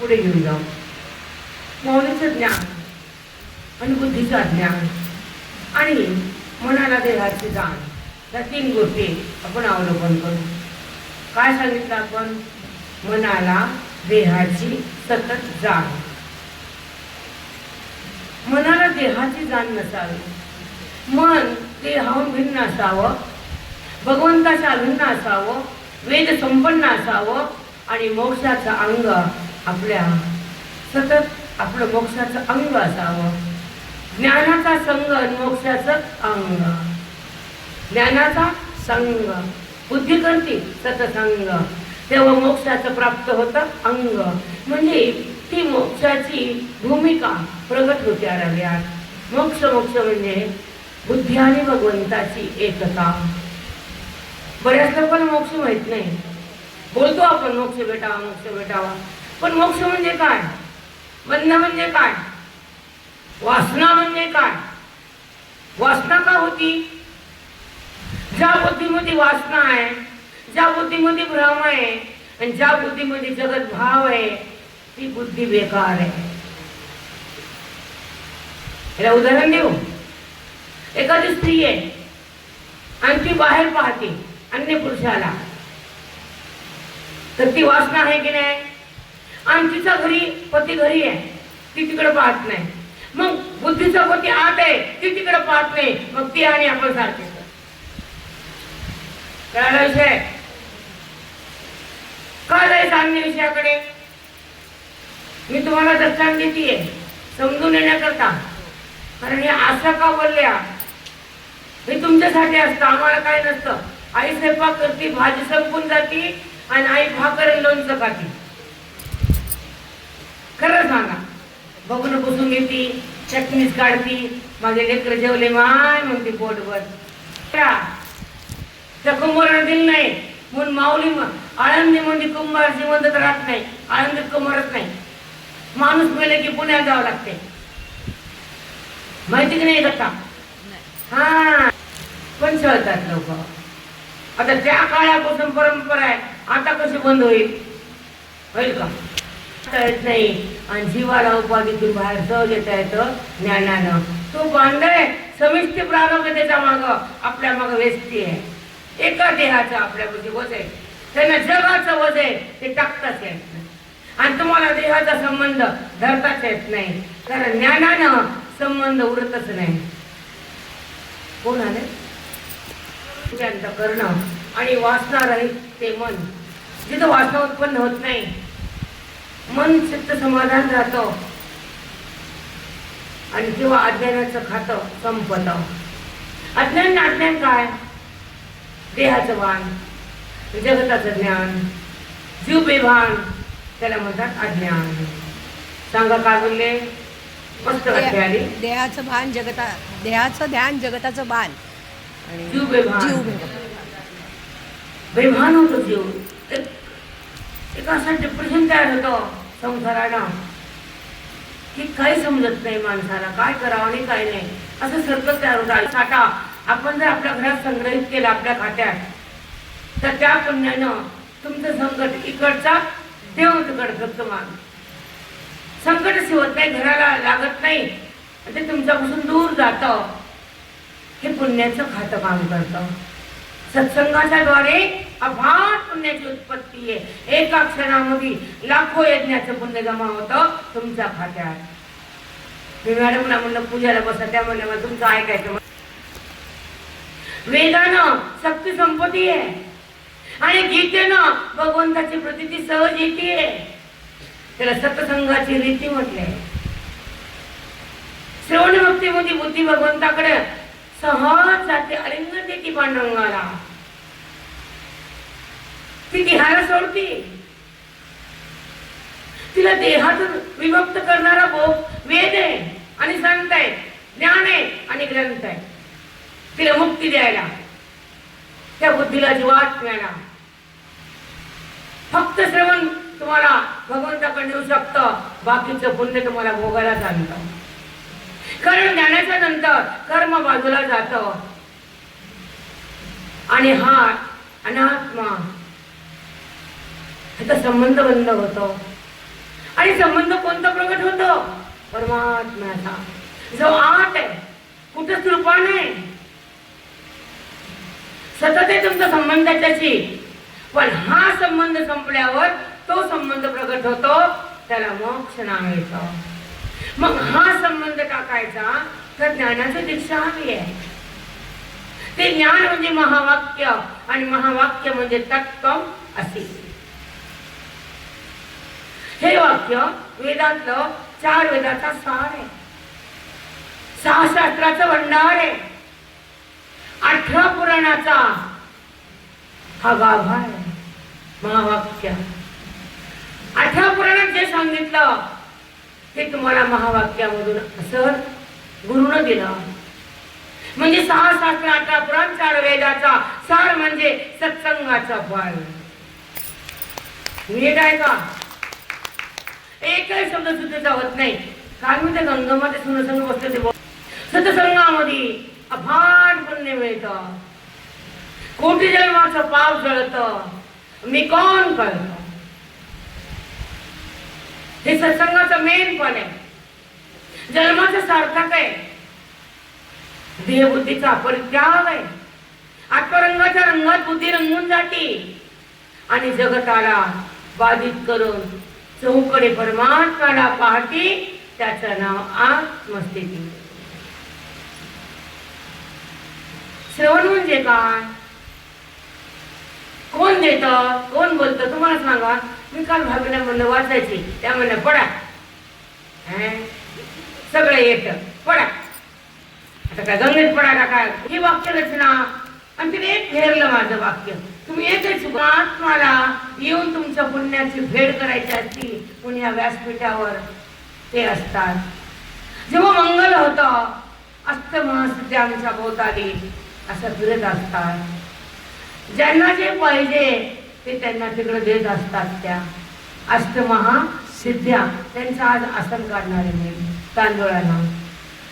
पुढे घेऊन जाऊ. मौलीचं ज्ञान आणि बुद्धीचं ज्ञान आणि मनाला देहाची जाण या तीन गोष्टी आपण अवलंबन करू. काय सांगितलं आपण? मनाला देहाची सतत जाण. मनाला देहाची जाण नसावी. मन देहाहून भिन्न असावं. भगवंताच्या अभिन्न असावं. वेद संपन्न असावं. आणि मोक्षाचं अंग आपल्या सतत आपलं मोक्षाचं अंग असावं. ज्ञानाचा संग आणि मोक्षाचं अंग. ज्ञानाचा संग. बुद्धी करते सतसंग तेव्हा मोक्षाचं प्राप्त होतं अंग. म्हणजे ती मोक्षाची भूमिका प्रगट होते आराव्यात मोक्ष मोक्ष म्हणजे बुद्धी आणि भगवंताची एकता. बऱ्याच लोकांना मोक्ष माहीत नाही. बोलतो आपण मोक्ष भेटावा मोक्ष भेटावा. पण मोक्ष म्हणजे काय? बंध म्हणजे काय? वासना म्हणजे काय? वासना का होती? ज्या बुद्धीमध्ये वासना आहे ज्या बुद्धीमध्ये भ्रम आहे आणि ज्या बुद्धीमध्ये जगत भाव आहे ती बुद्धी बेकार आहे. याला उदाहरण देऊ? एखादी स्त्री आहे आणि ती बाहेर पाहते अन्य पुरुषाला. तर ती वासना आहे की नाही? आणि तिचा घरी पती घरी आहे. ती तिकडे पाहत नाही. मग बुद्धीचा पती आत आहे ती तिकडे पाहत नाही. मग ती आणि आपण सारखे कळाला विषय का जायचं विषयाकडे? मी तुम्हाला दर्शन देते समजून येण्याकरता. कारण हे असं का बोलल्या? हे तुमच्यासाठी असतं आम्हाला काय नसतं. आई स्वयंपाक करते भाजी संपून जाते आणि आई भाकर लोणचं खाते. खरं सांगा बघून बसून घेती चटणीच काढती माझे लेकर जेवले माय म्हणते पोटभर. त्या कुंभारानं दिलं नाही म्हणून माऊली आळंदी म्हणजे कुंभारची मदत राहत नाही आळंदीत कुंभारच नाही. माणूस मेले की पुण्यात जावं लागते. माहिती की नाही का हा पण चळतात लोक. आता त्या काळापासून परंपरा आहे आता कशी बंद होईल? होईल का? आता येत नाही. आणि जीवाला उपाधीतून बाहेर सहज येता येतं ज्ञानानं. तो बांधय समिष्टी प्रारंभ त्याच्या माग आपल्या माग व्यस्ती आहे. एका देहाचं आपल्यापाशी वज आहे. त्यांना जगाचं वज आहे. ते टाकताच येत नाही. आणि तुम्हाला देहाचा संबंध धरताच येत नाही. कारण ज्ञानानं संबंध उरतच नाही. कोण आले? कर्ण करणं आणि वाचणार आहे ते मन. जिथं वासना उत्पन्न होत नाही मन चित्त समाधान राहतं. आणि जेव्हा अज्ञानाचं खातं संपत. अज्ञान अज्ञान काय? देहाचं भान जगताचं ज्ञान जीव बेभान त्याला म्हणतात अज्ञान. सांगा काय बोलले? मस्त आली देहाचं भान जगता देहाचं ध्यान जगताचं भान. जीव बेभान. जीव. बेभान होतो जीव. एक असं डिप्रेशन तयार होतं. संसारानं की काही समजत नाही माणसाला. काय करावं आणि काय नाही. असं सर्कल तयार होतं. साठा आपण जर आपल्या घरात संग्रहित केला आपल्या खात्यात तर त्या पुण्यानं तुमचं संकट इकडचा देव तिकडचं तुम्हाला. संकट शिवत नाही घराला लागत नाही. ते तुमच्यापासून दूर जातं. हे पुण्याचं खातं काम करतं. सत्संगाच्या द्वारे अभार पुण्याची उत्पत्ती आहे एका क्षणामध्ये लाखो यज्ञाचं पुण्य जमा होतं तुमच्या खात्यात मी मॅडमला म्हणलं पूजाला बसा त्या म्हणलं मला तुमचं ऐकायचं वेदानं शक्ती संपत्ती आहे आणि गीतेनं भगवंताची प्रतिती सहज येते त्याला सत्संगाची रीती म्हटले श्रवण भक्तीमध्ये बुद्धी भगवंताकडे सहज जाते अलिंगन देते पांडुरंगाला। ती देहाला सोडते. तिला देहातून विभक्त करणारा भोग वेद आहे आणि संत आहे ज्ञान आहे आणि ग्रंथ आहे. तिला मुक्ती द्यायला त्या बुद्धीला जीवात मिळाला फक्त श्रवण तुम्हाला भगवंताकडे येऊ शकतं बाकीचं पुण्य तुम्हाला भोगायला चालतं कारण ज्ञानाच्या नंतर कर्म बाजूला जात. आणि हा अनात्मा ह्याचा संबंध बंद होतो. आणि संबंध कोणता प्रगट होतो? परमात्म्याचा. जो आत आहे कुठंच रूपा नाही. सतत आहे तुमचा संबंध त्याची. पण हा संबंध संपल्यावर तो संबंध प्रगट होतो त्याला मोक्ष नाव येतो मग हा संबंध टाकायचा तर ज्ञानाची दीक्षा हवी आहे. ते ज्ञान म्हणजे महावाक्य आणि महावाक्य म्हणजे तत्व असे. हे वाक्य वेदातलं चार वेदाचा सार आहे. सहा शास्त्राचं भंडार आहे. अठरा पुराणाचा हा गाभा आहे. महावाक्य. अठरा पुराणात जे सांगितलं ते तुम्हाला महावाक्यामधून असं गुरुनं दिलं. म्हणजे सहा शास्त्र अठरा पुराण चार वेदाचा सार म्हणजे सत्संगाचा फळ नीट आहे का? एकही शब्द चुकीचा होत नाही. कारण मी त्या गंगामध्ये सुनसंग बसले ते बोल. सत्संगामध्ये अफाट पुण्य मिळतं. कोटी जन्माचं पाप जळत. मी कोण कळत? हे सत्संगाचं मेन पण आहे. जन्माचं सार्थक आहे. देहबुद्धीचा परित्याग आहे. आत्मरंगाच्या रंगात बुद्धी रंगून जाते. आणि जगताला बाधित करून चौकडे परमात्माला पाहते त्याचं नाव आत्मस्थिती. श्रवण म्हणजे काय? कोण देत? कोण बोलत? तुम्हाला सांगा. मी काल भाभीला म्हणलं वाचायची. त्या म्हणलं पडा. सगळं येत. पडा. आता काय गंगेत पडा का काय? ही वाक्य रचना आणि तिने एक फेरलं माझं वाक्य. तुम्ही एकच महात्माला येऊन तुमच्या पुण्याची फेड करायची असती पुण्या या व्यासपीठावर ते असतात. जेव्हा मंगल होतं अस्तमहस्ते आमच्या भोवताली असं फिरत असतात. ज्यांना जे पाहिजे ते त्यांना तिकडे देत असतात त्या. अष्टमहा सिद्ध्या त्यांचं आज आसन काढणार आहे मी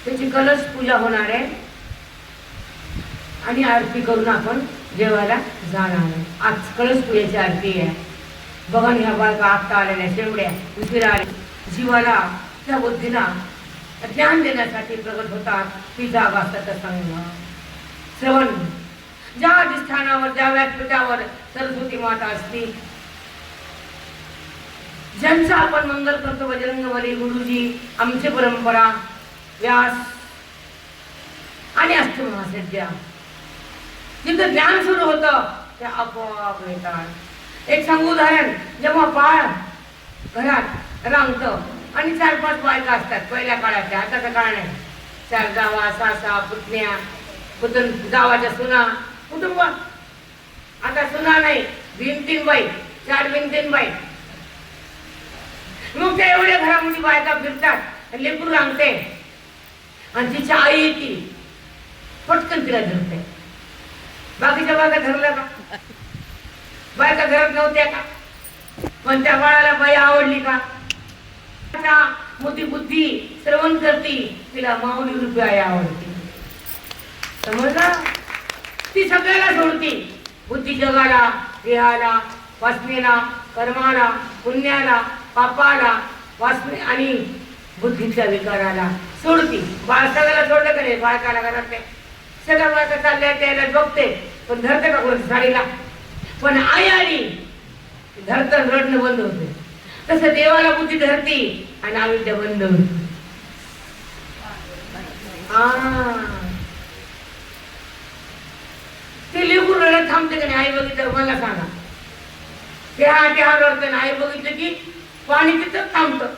त्याची कलश पूजा होणार आहे. आणि आरती करून आपण जेवायला जाणार आज कळस पुण्याची आरती आहे. बघा ह्या बायका आत्ता आलेल्या शेवड्या उशिरा आले. जीवाला त्या बुद्धीला ज्ञान देण्यासाठी प्रगट होतात ती जागा संघ श्रवण. ज्या अधिष्ठानावर ज्या व्यासपीठावर सरस्वती माता असती ज्यांचा आपण मंगल करतो बजरंगवली गुरुजी आमची परंपरा व्यास आणि अष्टमहासिद्ध्या जिथं ज्ञान सुरू होतं ते आपोआप येतात एक सांगू उदाहरण जेव्हा बाळ घरात रांगतं आणि चार पाच बायका असतात पहिल्या काळाच्या आताचा काळ नाही. चार जावा सासा पुतण्या पुतून जावाच्या सुना कुटुंब. आता सुना नाही भिंतीन बाई चार भिंतीन बाई. मग त्या एवढ्या घरामध्ये बायका फिरतात लेकरू रांगते. आणि तिची आई येते पटकन तिला धरते. बाकीच्या बायका ठरल्या का? बायका घरात नव्हत्या का? पण त्या बाळाला बाई आवडली का? मोठी बुद्धी श्रवण करती तिला माऊली रुपये आई आवडते. समजला? ती सगळ्याला सोडती. बुद्धी जगाला देहाला वासनेला कर्माला पुण्याला पापाला वासने आणि बुद्धीच्या विकाराला सोडती. बाळ सगळ्याला सोडलं का नाही? बाळकाला घरात नाही सगळं वाचा चालल्या त्याला बघते. पण धरते का कोण साडीला? पण आई आली धरतं रडणं बंद होते. तसं देवाला बुद्धी धरती आणि आविद्या बंद होते. ते लिहून रडत थांबते का नाही आई बघितलं मला सांगा. त्या त्या रडतं आई बघितलं की पाणी तिथं थांबतं.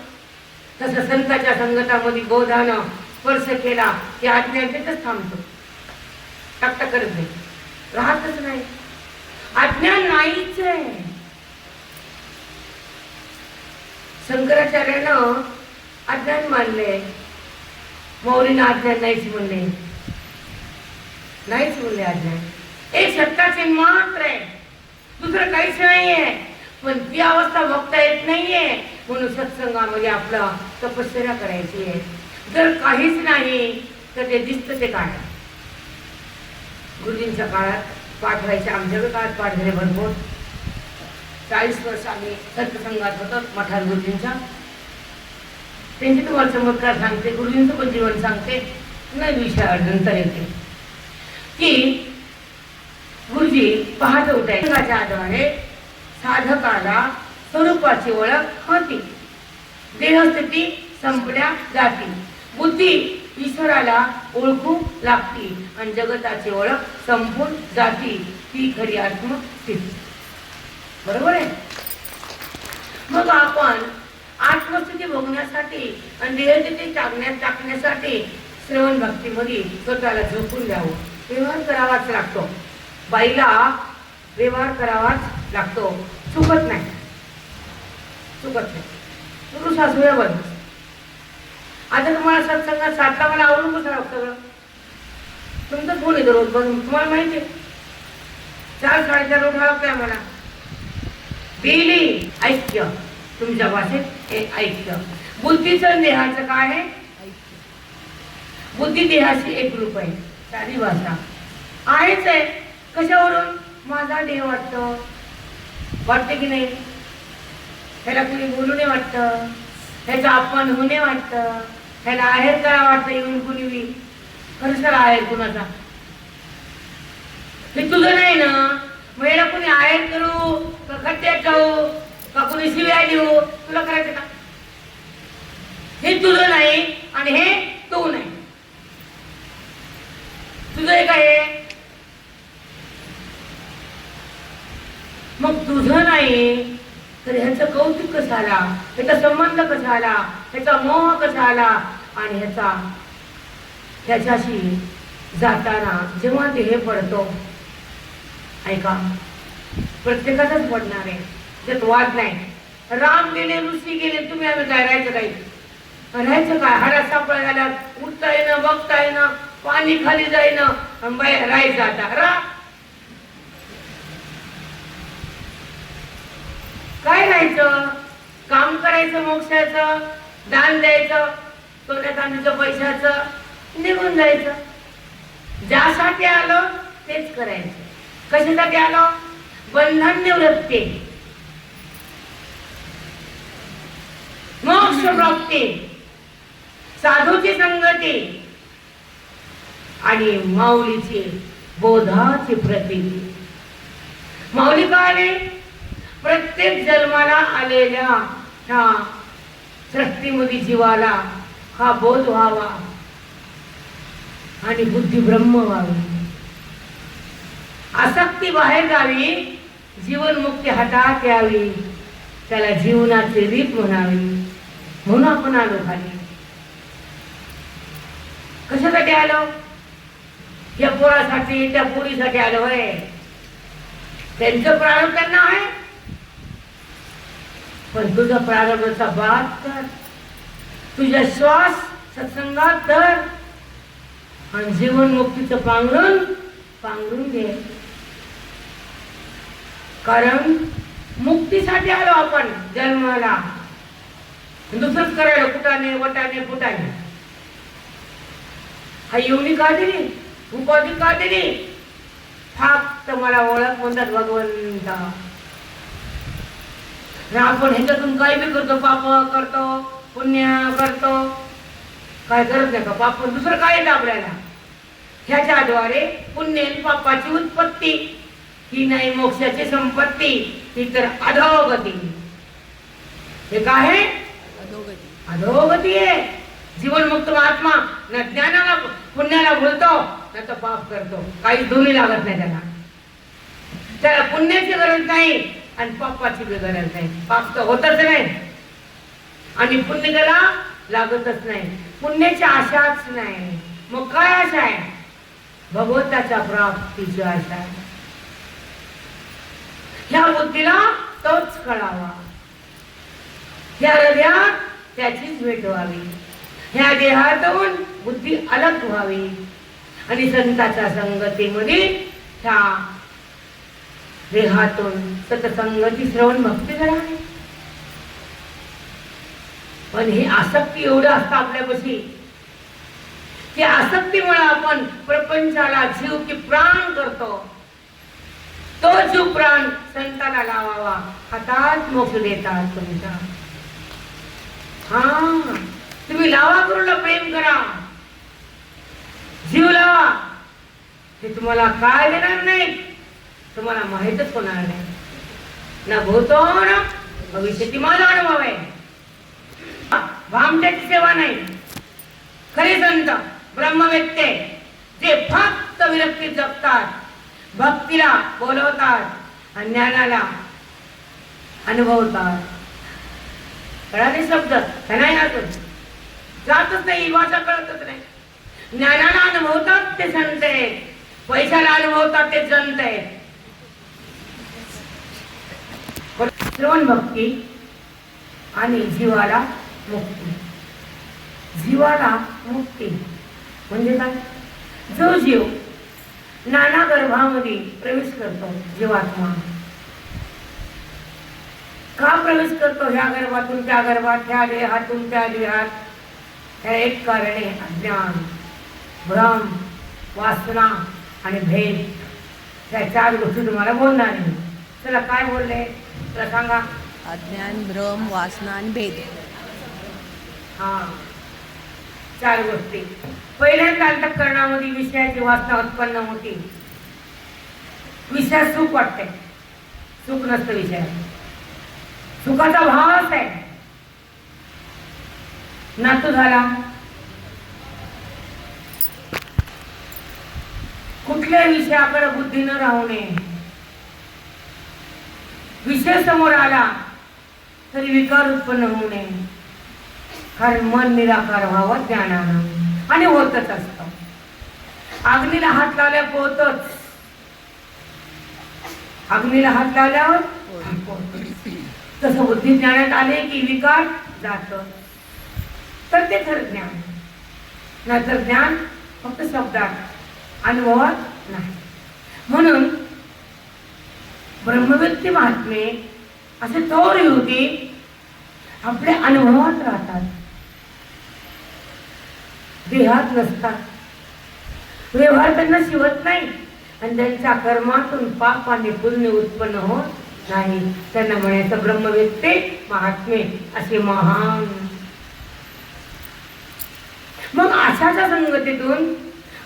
तसं संताच्या संगतामध्ये गोधानं स्पर्श केला की आज्ञा तिथंच थांबतो. टकटक करत नाही. राहतच नाही. अज्ञान नाहीच आहे. शंकराचार्यानं अज्ञान मानले. मौलीनं अज्ञान नाहीच म्हणले. नाहीच म्हणले अज्ञान. एक सत्ताचे मात्र आहे. दुसरं काहीच नाहीये. पण ती अवस्था बघता येत नाहीये. म्हणून सत्संगामध्ये आपलं तपश्चर्या करायची आहे. जर काहीच नाही तर ते दिसतं ते काय? गुरुजींच्या काळात पाठ व्हायचे. आमच्याकडे काळात पाठ झाले भरपूर. चाळीस वर्ष आम्ही सत्संगात होतो मठार गुरुजींच्या. त्यांचे तुम्हाला चमत्कार सांगते गुरुजींचं पण जीवन सांगते. नाही विषयावर नंतर येते. की गुरुजी पाहत होते आधारे साधकाला स्वरूपाची ओळख होती. देहस्थिती संपल्या जाती. बुद्धी ईश्वराला ओळखू लागती आणि जगताची ओळख संपून जाती ती खरी आत्मस्थिती बरोबर आहे? मग आपण आत्मस्थिती बघण्यासाठी आणि देहस्थिती टाकण्यात टाकण्यासाठी श्रवण भक्तीमध्ये स्वतःला झोपून द्यावं. व्यवहार करावाच लागतो. बाईला व्यवहार करावाच लागतो. चुकत नाही. चुकत नाही. पुरुष असू या बंद आता तुम्हाला सत्संगात साधला मला आवडून कसं सगळं. तुमचं कोण येतो रोज बघून? तुम्हाला माहिती आहे. चार साडेचार उठावं लागतंय आम्हाला. बिली ऐक्य. तुमच्या भाषेत हे ऐक्य. बुद्धीचं देहाचं काय आहे? बुद्धी देहाशी एक रूप आहे. साधी भाषा. आहेच आहे. कशावरून? माझा देह वाटतं. वाटते की नाही? ह्याला कुणी बोलू नये वाटतं. ह्याचा अपमान होणे वाटतं. ह्याला आहेर करा वाटतं येऊन कुणी बी खरंच आहेर कुणाचा. हे तुझं नाही ना? मग याला कुणी आहेर करू? का खड्ड्यात जाऊ? का कुणी शिव्या देऊ? तुला करायचं का? हे तुझं नाही आणि हे तू नाही. तुझं एक आहे. मग तुझं नाही तर ह्याचं कौतुक कसं आला? ह्याचा संबंध कसा आला? ह्याचा मोह कसा आला? आणि ह्याचा ह्याच्याशी जाताना जेव्हा ते हे पडतो ऐका प्रत्येकाचाच पडणार आहे. त्यात वाद नाही. राम गेले ऋषी गेले तुम्ही आम्ही काय राहायचं काही? राहायचं काय? हाडा सापळा झाल्या उठता येणं बघता येणं पाणी खाली जाईनं बाय बाहेर राहायचं आता. रा काय राहायचं? काम करायचं मोक्षाचं दान द्यायचं सोन्या चांदीचं पैशाचं निघून जायचं. ज्यासाठी आलो तेच करायचं. कशासाठी आलो? बंधन निवृत्ती. मोक्ष प्राप्ती. साधूची संगती. आणि माऊलीची बोधाची प्रती माऊली आले प्रत्येक जन्माला आलेल्या ह्या सृष्टीमध्ये जीवाला हा बोध व्हावा आणि बुद्धी ब्रह्म व्हावी. आसक्ती बाहेर जावी जीवनमुक्ती हातात यावी त्याला जीवनाचे रीत म्हणावी म्हणून आपण आलो खाली. कशासाठी आलो? या पोरासाठी त्या पोरीसाठी आलो होय. त्यांचं प्रारंभ त्यांना आहे. पण तुझा प्रारंभाचा बात कर तुझ्या श्वास सत्संगात धर. आणि जीवनमुक्तीचं पांघरून पांघरून घे. कारण मुक्तीसाठी आलो आपण जन्माला. दुसरंच करायला कुटाने वटाने फुटाने. हा येऊनी का दिली? उपाधी का दिली? फक्त मला ओळख म्हणतात भगवंता. आपण ह्याच्यातून काही बी करतो पाप करतो. पुण्य करतो. काय करत नाही का पाप दुसरं काय येतं आपल्याला ह्याच्याद्वारे पुण्य पापाची उत्पत्ती. ही नाही मोक्षाची संपत्ती ही तर अधोगती. हे काय आहे? अधोगती. आहे. जीवनमुक्त महात्मा न ज्ञानाला पुण्याला भुलतो न तर पाप करतो. काही दोन्ही लागत नाही त्याला. त्याला पुण्याची गरज नाही आणि पापाची गरज नाही. पाप तर होतच नाही. आणि पुण्य लागतच नाही. पुण्याची आशाच नाही. मग काय आशा आहे? भगवंताच्या प्राप्तीची आशा आहे. ह्या बुद्धीला तोच कळावा. ह्या हृदयात त्याचीच भेट व्हावी. ह्या देहातून बुद्धी अलग व्हावी. आणि संताच्या संगतीमध्ये ह्या देहातून सतसंगती श्रवण भक्ती करावी. पण ही आसक्ती एवढं असतं आपल्यापाशी. की आसक्तीमुळे आपण प्रपंचाला जीव की प्राण करतो. तो जीव प्राण संताला लावावा. हातात मोक्ष देतात तुमच्या. हा तुम्ही लावा करून प्रेम करा. जीव लावा. हे तुम्हाला काय देणार नाही? तुम्हाला माहीतच होणार नाही. ना भूतो ना ती माझा अनुभव आहे. भामट्याची सेवा नाही. खरे संत ब्रह्मवेत्ते जे फक्त विरक्ती जगतात भक्तीला बोलवतात आणि ज्ञानाला अनुभवतात. कळाले शब्द? का नाही अजून? जातच नाही वाचा कळतच नाही. ज्ञानाला अनुभवतात ते संत आहेत पैशाला अनुभवतात ते संत आहेत श्रवण भक्ती आणि जीवाला मुक्ती. जीवाला मुक्ती. म्हणजे काय? जो जीव नाना गर्भामध्ये प्रवेश करतो जीवात्मा. का प्रवेश करतो? ह्या गर्भातून त्या गर्भात ह्या देहातून त्या देहात. ह्या एक कारणे अज्ञान भ्रम वासना आणि भेद. त्या चार गोष्टी तुम्हाला बोलणार नाही चला काय बोलले? तुला सांगा. अज्ञान भ्रम वासना आणि भेद. हा. चार गोष्टी. पहिल्यांदा अंतकरणामध्ये विषयाची वासना उत्पन्न होती. विषयात सुख वाटते सुख नसतं विषयात. सुखाचा भावच आहे नातू झाला. कुठल्या विषयाकडे बुद्धी न राहू नये. विषय समोर आला तरी विकार उत्पन्न होऊ नये. कारण मन निराकार व्हावं ज्ञानानं. आणि होतच असतं. अग्नीला हात लावल्या पोहतच. अग्नीला हात लावल्यावर तसं बुद्धी ज्ञानात आले की विकार जात. तर ते खरं ज्ञान. नाहीतर ज्ञान फक्त शब्दात अनुभवात नाही. म्हणून ब्रह्मव्यक्ती महात्मे असे थोर युवती आपल्या अनुभवात राहतात. देहात नसतात व्यवहार त्यांना शिवत नाही. आणि त्यांच्या कर्मातून पाप आणि पुण्य उत्पन्न होत नाही. त्यांना म्हणायचं ब्रह्मवेत्ते महात्मे असे महान. मग आशाच्या संगतीतून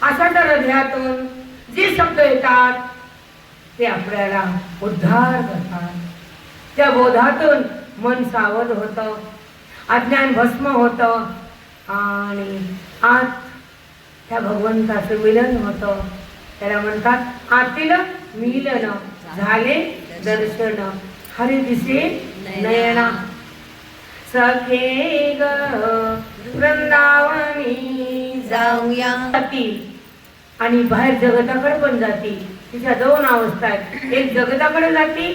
आशाच्या हृदयातून जे शब्द येतात ते आपल्याला उद्धार करतात. त्या बोधातून मन सावध होतं. अज्ञान भस्म होतं. आणि आज त्या भगवंताचं मिलन होतं. त्याला म्हणतात आतील मिलन झाले दर्शन हरी दिसे नयना. सखे ग वृंदावनी जाऊया. जाती आणि बाहेर जगताकडे पण जाती तिच्या दोन अवस्था आहेत. एक जगताकडे जाती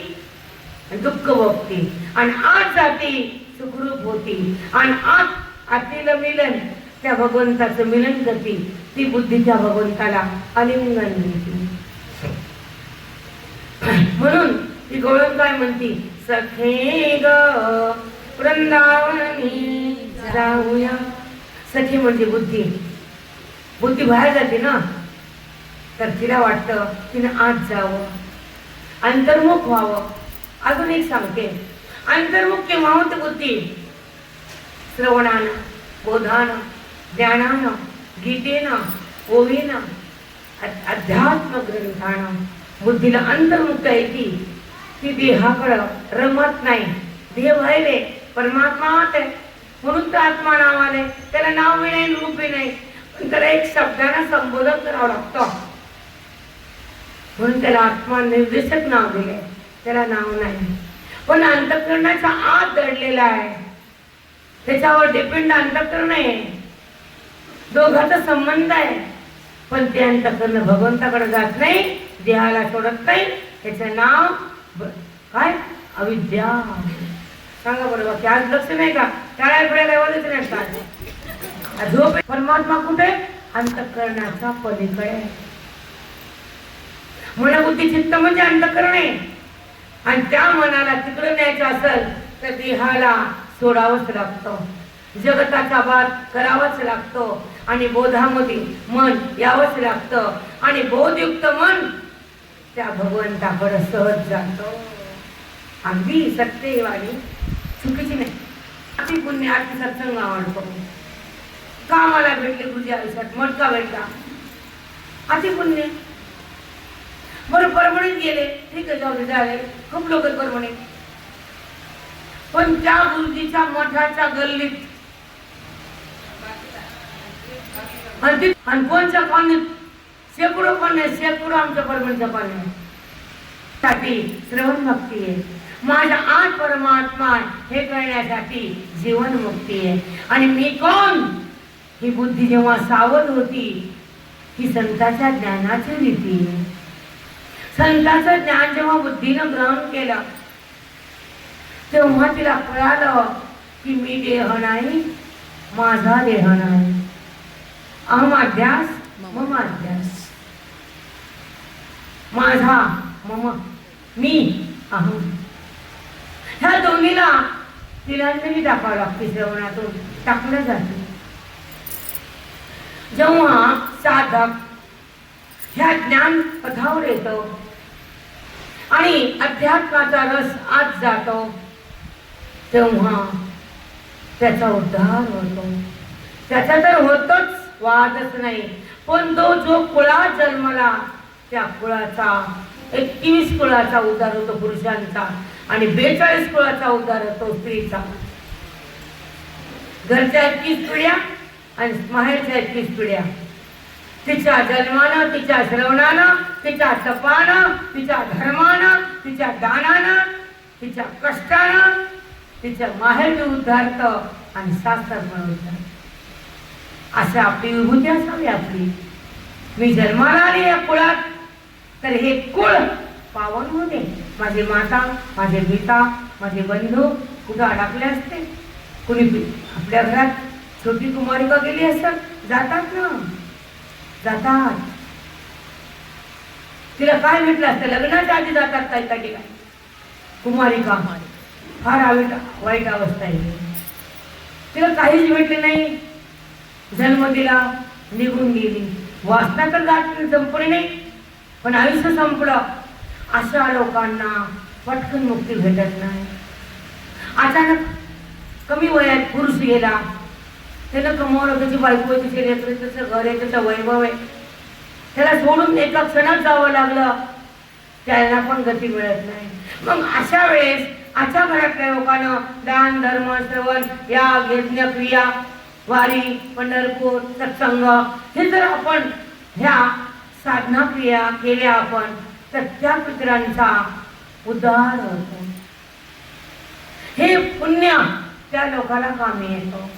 दुःख भोगती आणि आज जाती सुखरूप होती आणि आज आतील मिलन त्या भगवंताचं मिलन करते ती बुद्धी त्या भगवंताला आलिंगन देते म्हणून ती गवळण काय म्हणती? सखे ग वृंदावनी जाऊया. सखी म्हणजे बुद्धी. बुद्धी बाहेर जाते ना? तर तिला वाटतं तिनं आत जावं. अंतर्मुख व्हावं. अजून एक सांगते. अंतर्मुख केव्हा होते बुद्धी? श्रवणानं बोधानं. ज्ञानानं गीतेनं ओवीनं अ- अध्यात्म ग्रंथानं बुद्धीला अंतर्मुक्त की ती देहाकडं रमत नाही. देह व्हायले परमात्मा आहे. म्हणून तर आत्मा नाव आले त्याला नाव बी नाही रूप बी नाही. पण त्याला एक शब्दानं संबोधन करावं लागतं. म्हणून त्याला आत्मा निर्देशक नाव दिले त्याला नाव नाही. पण अंतकरणाचा आत दडलेला आहे. त्याच्यावर डिपेंड अंतकरण आहे. दोघांचा संबंध आहे. पण ते अंतकरण भगवंताकडे जात नाही देहाला सोडत नाही. त्याचं नाव काय? अविद्या. सांगा बरं बाकी आज लक्ष नाही का? त्याला पिळ्याला एवढंच नाही झोप आहे. परमात्मा कुठे? अंतकरणाचा पलीकडे म्हण बुद्धी चित्त म्हणजे अंतकरण आहे. आणि त्या मनाला तिकडे न्यायचं असेल तर देहाला सोडावंच लागतं. जगताचा बाद करावाच लागतो. आणि बोधामध्ये मन यावंच लागतं. आणि बोधयुक्त मन त्या भगवंताकडे सहज जातं. अगदी सत्यवाणी. चुकीची नाही. अति पुण्य अति सत्संग आवडतो कामाला भेटले गुरुजी आयुष्यात मटका भेटला अति पुण्य. बरं परभणीत गेले. ठीक आहे जाऊ झाले. खूप लोक परभणी पण त्या गुरुजीच्या मठाच्या गल्लीत आणि ती- आणि कोणच्या कॉलनीत शेकडो पण नाही शेकडो आमच्या परभणीच्या कॉलनी साठी श्रवण भक्ती आहे. माझ्या आत परमात्मा हे कळण्यासाठी जीवन मुक्ती आहे. आणि मी कोण? ही बुद्धी जेव्हा सावध होती ही संताच्या ज्ञानाची रीती आहे. संताचं ज्ञान जेव्हा बुद्धीनं ग्रहण केलं तेव्हा तिला कळालं की मी देह नाही माझा देह नाही. अहम अध्यास मम अध्यास. माझा मम मी अहम. ह्या दोन्हीला तिलांजली टाकावं लागते श्रवणातून. टाकलं जाते. जेव्हा साधक ह्या ज्ञान पथावर येतो आणि अध्यात्माचा रस आत जातो तेव्हा त्याचा उद्धार होतो. त्याचा तर होतोच. वादच नाही. पण तो जो कुळा जन्मला त्या कुळाचा एकवीस कुळाचा उद्धार होतो पुरुषांचा आणि बेचाळीस कुळाचा उद्धार होतो स्त्रीचा. घरच्या एकवीस पिढ्या आणि माहेरच्या एकवीस पिढ्या. तिच्या जन्मानं तिच्या श्रवणानं तिच्या तपानं तिच्या धर्मानं तिच्या दानानं तिच्या कष्टानं तिच्या माहेर उद्धारत आणि शास्त्रात पण उद्धार असं आपली विभूती असावी आपली. मी जन्माला आले या कुळात तर हे कुळ पावन होते माझे माता माझे पिता माझे बंधू कुठं अडकले असते? कुणी आपल्या घरात छोटी कुमारिका गेली असत जातात ना. जातात. तिला काय म्हटलं असतं? लग्नाच्या आधी जातात काही काही ठिकाणी. कुमारिका. फार आवड वाईट अवस्था आहे. तिला काहीच भेटले नाही. जन्म दिला निघून गेली. वाचना तर जात संपली नाही पण आयुष्य संपलं. अशा लोकांना पटकन मुक्ती भेटत नाही. अचानक कमी वयात पुरुष गेला. त्यानं कमवलं त्याची बायको तिथे तिचे त्याचं घर आहे त्याचं वैभव आहे. त्याला सोडून एका क्षणात जावं लागलं. त्याला पण गती मिळत नाही. मग अशा वेळेस अशा घरातल्या लोकांना दान धर्म श्रवण या यज्ञ क्रिया वारी पंढरपूर सत्संग हे जर आपण ह्या साधना क्रिया केल्या आपण तर त्या पितरांचा उद्धार होतो. हे पुण्य त्या लोकाला कामी येतो.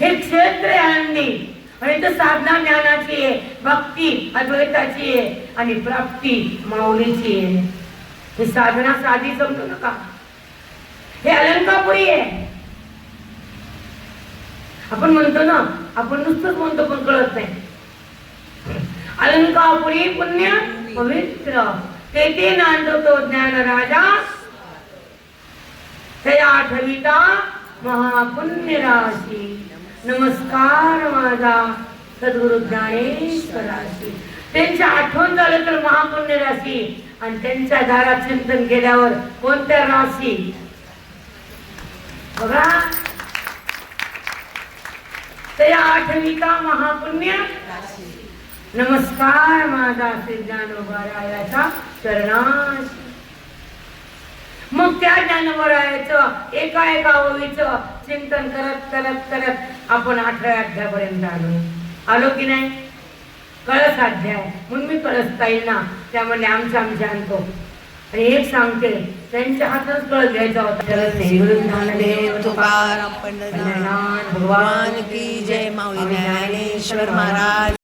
हे क्षेत्र आहे आणि तर साधना ज्ञानाची आहे भक्ती अद्वैताची आहे आणि प्राप्ती माऊलीची आहे. ही साधना साधी समजू नका. हे अलंकापुरी आहे. आपण म्हणतो ना आपण नुसतंच म्हणतो पण कळत नाही. अलंकापुरी पुण्य पवित्र. तेथे नांदवतो ज्ञान राजा तया आठविता महापुण्य राशी नमस्कार माझा सद्गुरु ज्ञानेश्वराशी त्यांची आठवण झालं तर महापुण्य राशी आणि त्यांच्या दारात चिंतन केल्यावर कोणत्या राशी? बघा. तया आठवीचा महापुण्य. नमस्कार माझा श्री चरणाश मग त्या ज्ञानोबारायाचं एका एका ओळीचं चिंतन करत करत करत आपण अठरा अध्यापर्यंत आलो. आलो की नाही? कळस अध्याय. म्हणून मी कळस येईल ना त्यामध्ये आमचा आमच्या आणतो आणि एक सांगते त्यांच्या हातच कळस घ्यायचा होता. ज्ञानदेव तुकाराम पंढरनाथ पंढरनाथ भगवान की जय माऊली ज्ञानेश्वर महाराज.